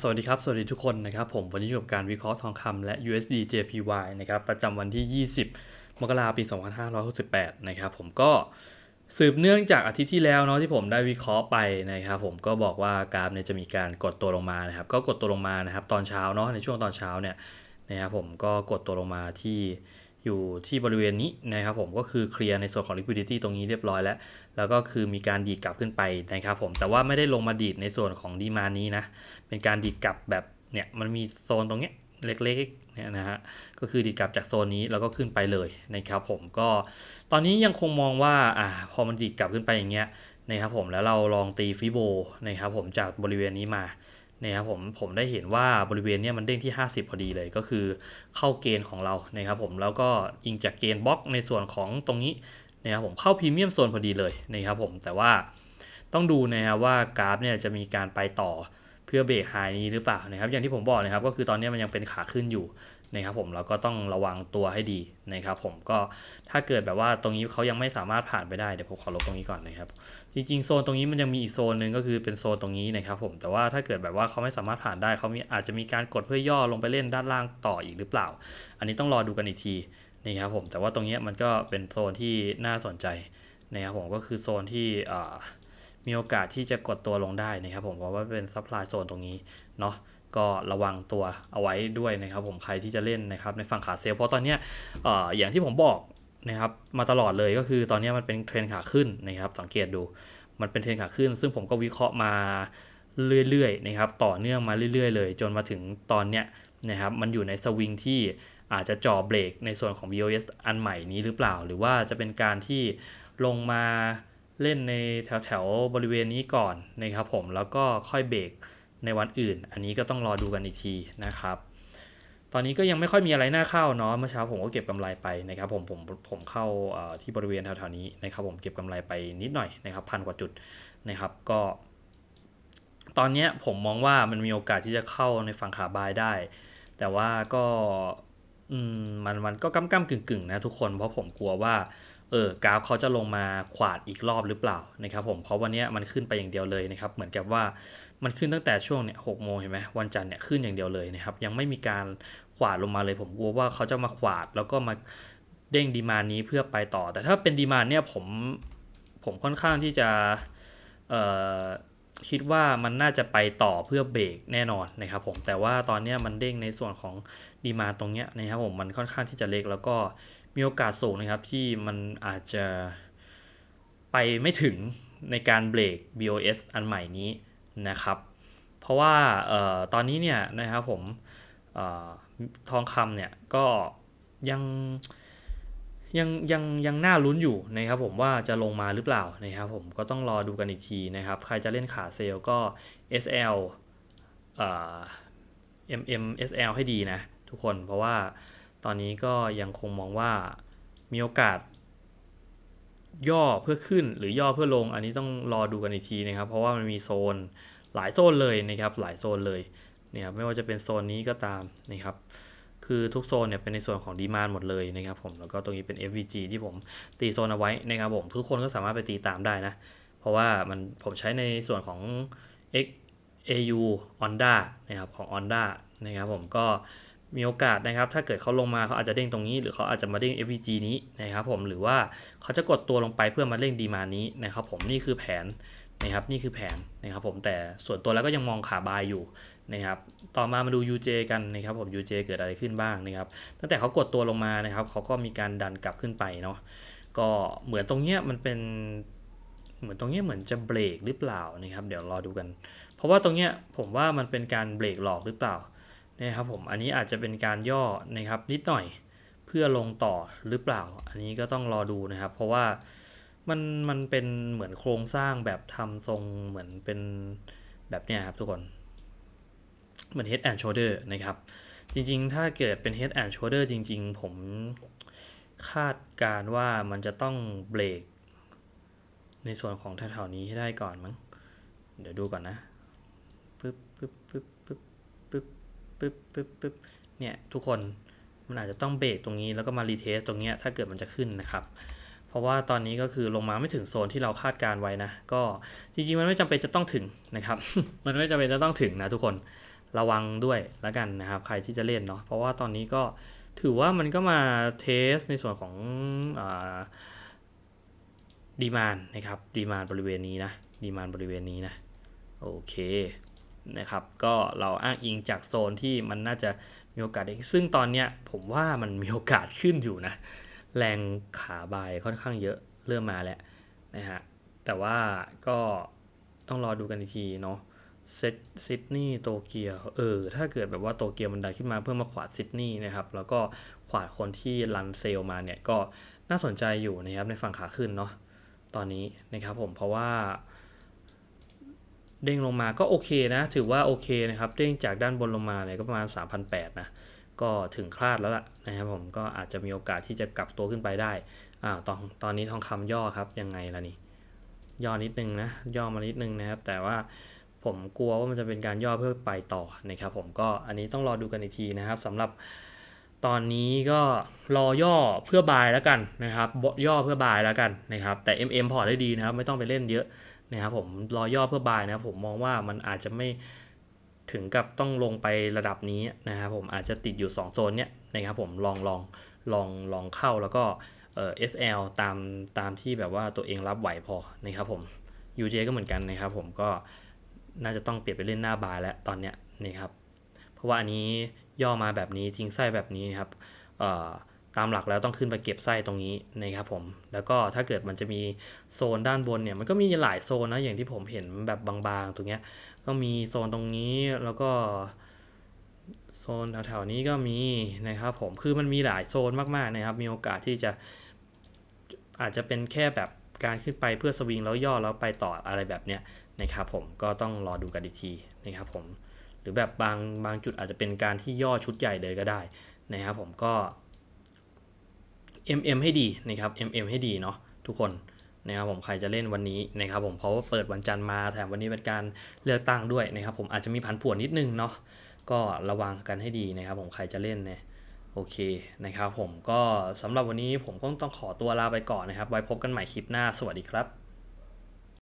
สวัสดีครับ สวัสดีทุกคนนะครับผมวันนี้อยู่กับการวิเคราะห์ทองคำและ USD JPY นะครับประจำวันที่ 20 มกราคมปี 2568 นะครับผมก็สืบเนื่องจากอาทิตย์ที่แล้วเนาะที่ผมได้วิเคราะห์ไปนะครับผมก็บอกว่ากราฟเนี่ยจะมีการกดตัวลงมานะครับก็กดตัวลงมานะครับตอนเช้าเนาะในช่วงตอนเช้าเนี่ยนะครับผมก็กดตัวลงมาที่ อยู่ที่บริเวณนี้นะครับผมก็คือเคลียร์ในส่วนของ liquidity ตรงนี้เรียบร้อยแล้ว แล้วก็คือมีการดีดกลับขึ้นไปนะครับผมแต่ว่าไม่ได้ลงมาดีดในส่วนของดีมานี้นะเป็นการดีดกลับแบบเนี่ยมันมีโซนตรงเนี้ยเล็กๆเนี่ยนะฮะก็คือดีดกลับจากโซนนี้แล้วก็ขึ้นไปเลยนะครับผมก็ตอนนี้ยังคงมองว่าอ่าพอมันดีดกลับขึ้นไปอย่างเงี้ยนะครับผมแล้วเราลองตีฟิโบนะครับผมจากบริเวณนี้มา นะครับผมผมได้เห็นว่าบริเวณเนี้ยมันเด้งที่ 50 พอดีเลยก็คือเข้าเกณฑ์ของเรานะครับผมแล้วก็อิงจากเกณฑ์บล็อกในส่วนของตรงนี้นะครับผมเข้าพรีเมียมโซนพอดีเลยนะครับผมแต่ว่าต้องดูนะครับว่ากราฟเนี่ยจะมีการไปต่อ เพื่อเบรกไฮนี้หรือเปล่านะครับ อย่างที่ผมบอกนะครับ ก็คือตอนนี้มันยังเป็นขาขึ้นอยู่นะครับผมเราก็ต้องระวังตัวให้ดีนะครับผมก็ถ้าเกิดแบบว่าตรงนี้เขายังไม่สามารถผ่านไปได้เดี๋ยวผมขอลบตรงนี้ก่อนนะครับ จริงๆโซนตรงนี้มันยังมีอีกโซนหนึ่งก็คือเป็นโซนตรงนี้นะครับผมแต่ว่าถ้าเกิดแบบว่าเขาไม่สามารถผ่านได้เขามีอาจจะมีการกดเพื่อย่อลงไปเล่นด้านล่างต่ออีกหรือเปล่า อันนี้ต้องรอดูกันอีกทีนะครับผมแต่ว่าตรงนี้มันก็เป็นโซนที่น่าสนใจนะครับผมก็คือโซนที่อ่า มีโอกาสที่จะกดตัวลงได้นะครับผมเพราะว่าเป็นซัพพลายโซนตรงนี้เนาะก็ระวังตัวเอาไว้ด้วยนะครับผมใครที่จะเล่นนะครับในฝั่งขาเซลเพราะตอนนี้ออย่างที่ผมบอกนะครับมาตลอดเลยก็คือตอนนี้มันเป็นเทรนขาขึ้นนะครับสังเกตดูมันเป็นเทรนขาขึ้น ซึ่งผมก็วิเคราะห์มาเรื่อยๆนะครับต่อเนื่องมาเรื่อยๆ เลย จนมาถึงตอนเนี้ยนะครับมันอยู่ในสวิงที่อาจจะจ่อเบรกในส่วนของ BOS อันใหม่นี้หรือเปล่า หรือว่าจะเป็นการที่ลงมา เล่นในแถวแถวๆบริเวณนี้ก่อนนะครับผมแล้วก็ค่อยเบรกในวันอื่น อันนี้ก็ต้องรอดูกันอีกทีนะครับ ตอนนี้ก็ยังไม่ค่อยมีอะไรน่าเข้าเนาะเมื่อเช้าผมก็เก็บกำไรไปนะครับผมผมผมเข้าที่บริเวณแถวๆนี้นะครับ ผมเก็บกำไรไปนิดหน่อยนะครับพันกว่าจุดนะครับก็ ตอนนี้ผมมองว่ามันมีโอกาสที่จะเข้าในฝั่งขาบายได้ แต่ว่าก็ อืมมันมันก็กำก้ำกึ่งกึ่งๆนะทุกคนเพราะผมกลัวว่าเออกราฟเขาจะลงมาขวาดอีกรอบหรือเปล่านะครับผมเพราะวันนี้มันขึ้นไปอย่างเดียวเลยนะครับเหมือนกับว่ามันขึ้นตั้งแต่ช่วงเนี่ยหกโมงเห็นไหมวันจันทร์เนี่ยขึ้นอย่างเดียวเลยนะครับยังไม่มีการขวาดลงมาเลย ผมกลัวว่าเขาจะมาขวาดแล้วก็มาเด้งดีมานนี้เพื่อไปต่อ แต่ถ้าเป็นดีมานเนี่ยผมผมค่อนข้างที่จะเอ่อ คิดว่ามันน่าจะไปต่อเพื่อเบรกแน่นอนนะครับผมแต่ว่าตอนนี้มันเด้งในส่วนของดีมาตรงเนี้ยนะครับผมมันค่อนข้างที่จะเล็กแล้วก็มีโอกาสสูงนะครับที่มันอาจจะไปไม่ถึงในการเบรก BOS อันใหม่นี้นะครับเพราะว่าออตอนนี้เนี่ยนะครับผมออทองคำเนี่ยก็ยัง ยังยังยังน่าลุ้นอยู่นะครับผมว่าจะลงมาหรือเปล่านะครับผมก็ต้องรอดูกันอีกทีนะครับ ใครจะเล่นขาเซลก็ SL เอ่อ MM SL ให้ดีนะทุกคนเพราะว่าตอนนี้ก็ยังคงมองว่ามีโอกาส ย่อเพื่อขึ้นหรือย่อเพื่อลง อันนี้ต้องรอดูกันอีกทีนะครับ เพราะว่ามันมีโซนหลายโซนเลยนะครับหลายโซนเลยเนี่ยครับไม่ว่าจะเป็นโซนนี้ก็ตามนะครับ คือทุกโซนเนี่ยเป็นในส่วนของดีมานหมดเลยนะครับผมแล้วก็ตรงนี้เป็น FVG ที่ผมตีโซนเอาไว้นะครับผมทุกคนก็สามารถไปตีตามได้นะ เพราะว่ามันผมใช้ในส่วนของ X AU Onda นะครับของ Onda นะครับผมก็มีโอกาสนะครับถ้าเกิดเขาลงมาเขาอาจจะเด้งตรงนี้หรือเขาอาจจะมาเด้ง FVG นี้นะครับผมหรือว่าเขาจะกดตัวลงไปเพื่อมาเร่งดีมานี้นะครับผมนี่คือแผน นะครับนี่คือแผนนะครับผมแต่ส่วนตัวแล้วก็ยังมองขาบายอยู่นะครับต่อมามาดู UJ กันนะครับผม UJ เกิดอะไรขึ้นบ้างนะครับตั้งแต่เขากดตัวลงมานะครับเขาก็มีการดันกลับขึ้นไปเนาะก็เหมือนตรงเนี้ยมันเป็นเหมือนตรงเนี้ยเหมือนจะเบรกหรือเปล่านะครับเดี๋ยวรอดูกัน เพราะว่าตรงเนี้ยผมว่ามันเป็นการเบรกหลอกหรือเปล่านะครับผมอันนี้อาจจะเป็นการย่อนะครับนิดหน่อยเพื่อลงต่อหรือเปล่า อันนี้ก็ต้องรอดูนะครับ เพราะว่า มันมันเป็นเหมือนโครงสร้างแบบทำทรงเหมือนเป็นแบบเนี้ยครับทุกคน เหมือน head and shoulder นะครับ จริงๆ ถ้าเกิดเป็น head and shoulder จริง ๆ ผมคาดการว่ามันจะต้องเบรกในส่วนของแถวๆนี้ให้ได้ก่อนมั้ง เดี๋ยวดูก่อนนะปึ๊บปึ๊บปึ๊บปึ๊บปึ๊บปึ๊บปึ๊บปึ๊บเนี่ย ทุกคนมันอาจจะต้องเบรกตรงนี้แล้วก็มารีเทสตรงเนี้ยถ้าเกิดมันจะขึ้นนะครับ ราะว่าตอนนี้ก็คือลงมาไม่ถึงโซนที่เราคาดการไว้นะ ก็จริงๆมันไม่จำเป็นจะต้องถึงนะครับ มันไม่จำเป็นจะต้องถึงนะทุกคนระวังด้วยแล้วกันนะครับ ใครที่จะเล่นเนาะเพราะว่าตอนนี้ก็ถือว่ามันก็มาเทสในส่วนของดีมานนะครับดีมานบริเวณนี้นะดีมานบริเวณนี้นะโอเคนะครับก็เราอ้างอิงจากโซนที่มันน่าจะมีโอกาสได้ซึ่งตอนเนี้ยผมว่ามันมีโอกาสขึ้นอยู่นะ แรงขาบายค่อนข้างเยอะเริ่มมาแล้วนะฮะ แต่ว่าก็ต้องรอดูกันอีกทีเนาะเซตซิดนีย์โตเกียวเออ ถ้าเกิดแบบว่าโตเกียวมันดันขึ้นมาเพื่อมาขวาดซิดนีย์นะครับ แล้วก็ขวาดคนที่รันเซลมาเนี่ย ก็น่าสนใจอยู่นะครับในฝั่งขาขึ้นเนาะตอนนี้นะครับผมเพราะว่า เด้งลงมาก็โอเคนะ ถือว่าโอเคนะครับ เด้งจากด้านบนลงมาเนี่ยก็ประมาณ 3,800นะ ก็ถึงคลาดแล้วล่ะนะครับผมก็อาจจะมีโอกาสที่จะกลับตัวขึ้นไปได้อ่าตอนตอนนี้ทองคำย่อครับยังไงล่ะนี่ย่อนิดนึงนะย่อมานิดนึงนะครับ แต่ว่าผมกลัวว่ามันจะเป็นการย่อเพื่อไปต่อนะครับ ผมก็อันนี้ต้องรอดูกันอีกทีนะครับสำหรับตอนนี้ก็รอย่อเพื่อบายแล้วกันนะครับย่อเพื่อบายแล้วกันนะครับ แต่ MM พอร์ตได้ดีนะครับ ไม่ต้องไปเล่นเยอะนะครับผมรอย่อเพื่อบายนะผมมองว่ามันอาจจะไม่ ถึงกับต้องลงไประดับนี้นะครับผมอาจจะติดอยู่ 2 โซนเนี้ยนะครับผมลองลองลองลองเข้าแล้วก็เอ่อ SL ตามตามที่แบบว่าตัวเองรับไหวพอนะครับผม UJ ก็เหมือนกันนะครับผมก็น่าจะต้องเปลี่ยนไปเล่นหน้าบายแล้วตอนเนี้ยนะครับ เพราะว่าอันนี้ย่อมาแบบนี้ทิ้งไส้แบบนี้นะครับเอ่อ ตามหลักแล้วต้องขึ้นไปเก็บไส้ตรงนี้นะครับผม แล้วก็ถ้าเกิดมันจะมีโซนด้านบนเนี่ยมันก็มีหลายโซนนะอย่างที่ผมเห็นแบบบางๆตรงเนี้ยก็มีโซนตรงนี้แล้วก็โซนแถวๆนี้ก็มีนะครับผมคือมันมีหลายโซนมากๆนะครับ มีโอกาสที่จะอาจจะเป็นแค่แบบการขึ้นไปเพื่อสวิงแล้วย่อแล้วไปต่ออะไรแบบเนี้ยนะครับผมก็ต้องรอดูกันอีกทีนะครับผมหรือแบบบางบางจุดอาจจะเป็นการที่ย่อชุดใหญ่เลยก็ได้นะครับผมก็ MM ให้ดีนะครับ MM ให้ดีเนาะทุกคนนะครับผมใครจะเล่นวันนี้นะครับผมเพราะว่าเปิดวันจันทร์มาแถมวันนี้เป็นการเลือกตั้งด้วยนะครับผมอาจจะมีผันผวนนิดนึงเนาะก็ระวังกันให้ดีนะครับผมใครจะเล่นเนี่ยโอเคนะครับผมก็สำหรับวันนี้ผมก็ต้องขอตัวลาไปก่อนนะครับ ไว้พบกันใหม่คลิปหน้าสวัสดีครับ